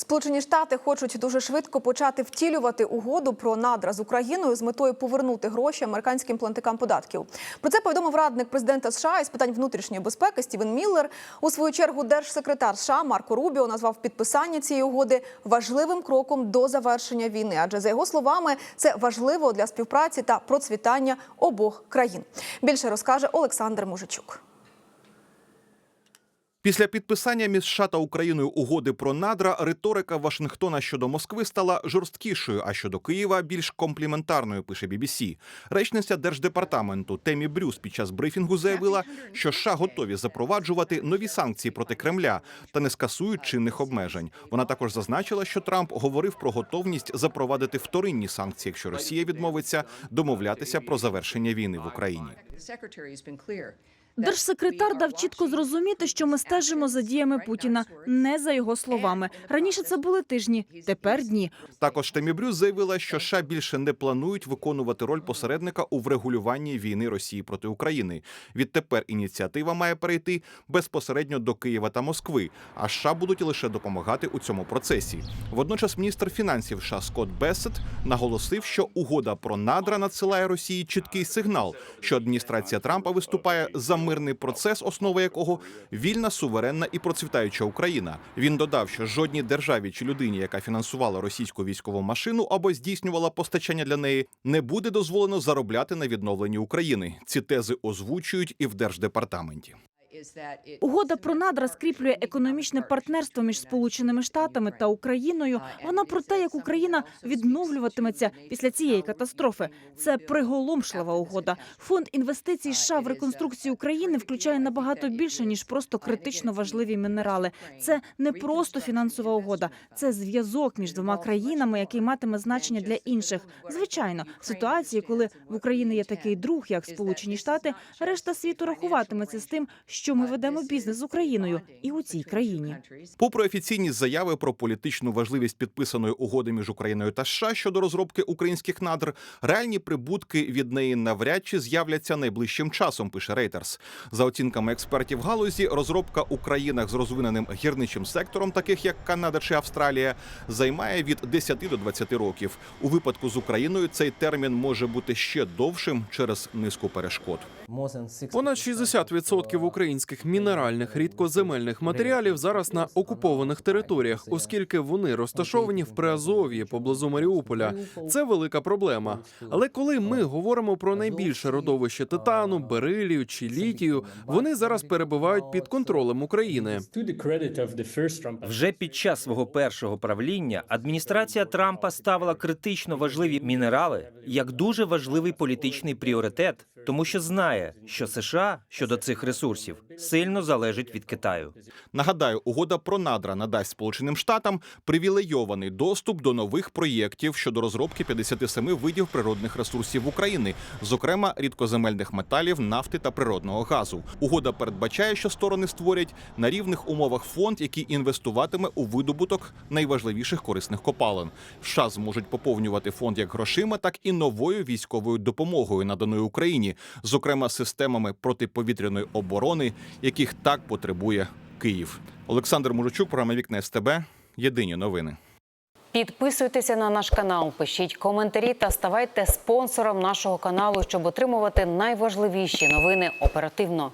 Сполучені Штати хочуть дуже швидко почати втілювати угоду про надра з Україною з метою повернути гроші американським платникам податків. Про це повідомив радник президента США із питань внутрішньої безпеки Стівен Міллер. У свою чергу держсекретар США Марко Рубіо назвав підписання цієї угоди важливим кроком до завершення війни. Адже за його словами, це важливо для співпраці та процвітання обох країн. Більше розкаже Олександр Мужичук. Після підписання між США та Україною угоди про надра риторика Вашингтона щодо Москви стала жорсткішою, а щодо Києва більш компліментарною. Пише BBC. Речниця держдепартаменту Темі Брюс під час брифінгу заявила, що США готові запроваджувати нові санкції проти Кремля та не скасують чинних обмежень. Вона також зазначила, що Трамп говорив про готовність запровадити вторинні санкції, якщо Росія відмовиться домовлятися про завершення війни в Україні. Держсекретар дав чітко зрозуміти, що ми стежимо за діями Путіна, не за його словами. Раніше це були тижні, тепер дні. Також Темі Брюс заявила, що США більше не планують виконувати роль посередника у врегулюванні війни Росії проти України. Відтепер ініціатива має перейти безпосередньо до Києва та Москви. А США будуть лише допомагати у цьому процесі. Водночас міністр фінансів США Скотт Бессет наголосив, що угода про надра надсилає Росії чіткий сигнал, що адміністрація Трампа виступає за мирний процес, основа якого вільна, суверенна і процвітаюча Україна. Він додав, що жодній державі чи людині, яка фінансувала російську військову машину або здійснювала постачання для неї, не буде дозволено заробляти на відновленні України. Ці тези озвучують і в держдепартаменті. Угода про надра скріплює економічне партнерство між Сполученими Штатами та Україною. Вона про те, як Україна відновлюватиметься після цієї катастрофи. Це приголомшлива угода. Фонд інвестицій США в реконструкцію України включає набагато більше ніж просто критично важливі мінерали. Це не просто фінансова угода, це зв'язок між двома країнами, який матиме значення для інших. Звичайно, в ситуації, коли в Україні є такий друг, як Сполучені Штати, решта світу рахуватиметься з тим, що ми ведемо бізнес з Україною і у цій країні. Попри офіційні заяви про політичну важливість підписаної угоди між Україною та США щодо розробки українських надр, реальні прибутки від неї навряд чи з'являться найближчим часом. Пише Reuters. За оцінками експертів галузі, розробка у країнах з розвиненим гірничим сектором, таких як Канада чи Австралія, займає від 10 до 20 років. У випадку з Україною цей термін може бути ще довшим через низку перешкод. Понад 60% українських мінеральних рідкоземельних матеріалів зараз на окупованих територіях, оскільки вони розташовані в Приазов'ї поблизу Маріуполя. Це велика проблема. Але коли ми говоримо про найбільше родовище титану, берилію чи літію, вони зараз перебувають під контролем України. Вже під час свого першого правління адміністрація Трампа ставила критично важливі мінерали як дуже важливий політичний пріоритет, тому що знає, що США щодо цих ресурсів сильно залежить від Китаю. Нагадаю, угода про надра надасть Сполученим Штатам привілейований доступ до нових проєктів щодо розробки 57 видів природних ресурсів України, зокрема рідкоземельних металів, нафти та природного газу. Угода передбачає, що сторони створять на рівних умовах фонд, який інвестуватиме у видобуток найважливіших корисних копалин. США зможуть поповнювати фонд як грошима, так і новою військовою допомогою, наданою Україні, зокрема системами протиповітряної оборони, яких так потребує Київ. Олександр Мужичук, програма Вікне СТБ. Єдині новини. Підписуйтеся на наш канал, пишіть коментарі та ставайте спонсором нашого каналу, щоб отримувати найважливіші новини оперативно.